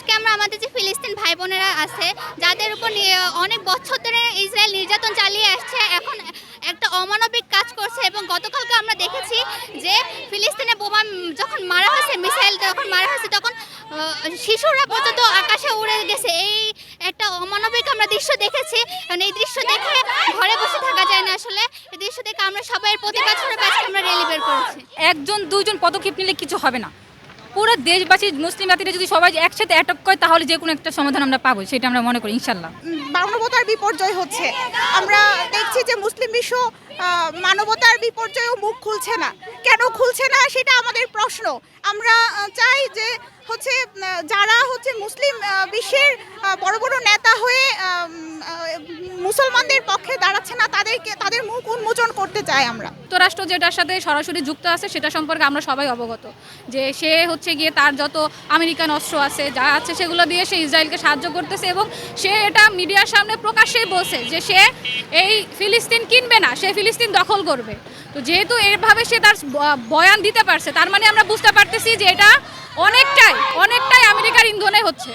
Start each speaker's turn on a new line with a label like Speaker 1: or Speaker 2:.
Speaker 1: আজকে আমরা আমাদের যে ফিলিস্তিন ভাই বোনেরা আছে, যাদের উপর অনেক বছর ধরে ইসরায়েল নির্যাতন চালিয়ে আসছে, এখন একটা অমানবিক কাজ করছে এবং গতকালকে আমরা দেখেছি যে ফিলিস্তিনে বোমা যখন মারা হয়েছে, মিসাইল যখন মারা হয়েছে, তখন শিশুরা পর্যন্ত আকাশে উড়ে গেছে। এই একটা অমানবিক আমরা দৃশ্য দেখেছি। কারণ এই দৃশ্য দেখে ঘরে বসে থাকা যায় না আসলে। এই দৃশ্য দেখে আমরা সবাই প্রতিবাদ স্বরূপ আজকে আমরা র্যালি বের করেছি।
Speaker 2: একজন দুজন পদক্ষেপ নিলে কিছু হবে না। পুরো দেশবাসী, মুসলিম জাতিরা যদি সবাই একসাথে অ্যাটক করে, তাহলে যে কোনো একটা সমাধান আমরা পাবো, সেটা আমরা মনে করি ইনশাল্লাহ
Speaker 3: মানবতার বিপর্যয় হচ্ছে। আমরা দেখছি যে মুসলিম বিশ্ব মানবতার বিপর্যয়ও মুখ খুলছে না। কেন খুলছে না, সেটা আমাদের প্রশ্ন। আমরা চাই যে হচ্ছে যারা হচ্ছে মুসলিম বিশ্বের বড় বড় নেতা হয়ে মুসলমানদের পক্ষে দাঁড়াচ্ছে না তাদেরকে তাদের মুখ উন্মোচন করতে চাই আমরা।
Speaker 2: যুক্তরাষ্ট্র যেটার সাথে সরাসরি যুক্ত আছে সেটা সম্পর্কে আমরা সবাই অবগত। যে সে হচ্ছে গিয়ে তার যত আমেরিকান অস্ত্র আছে যা আছে সেগুলো দিয়ে সে ইসরায়েলকে সাহায্য করতেছে এবং সে এটা মিডিয়ার সামনে প্রকাশ্যেই বলছে যে সে এই ফিলিস্তিন কিনবে না সে ফিলিস্তিন দখল করবে। তো যেহেতু এভাবে সে তার বয়ান দিতে পারছে তার মানে আমরা বুঝতে পারতেছি যে এটা অনেকটাই অনেকটাই আমেরিকার ইন্ধনে হচ্ছে।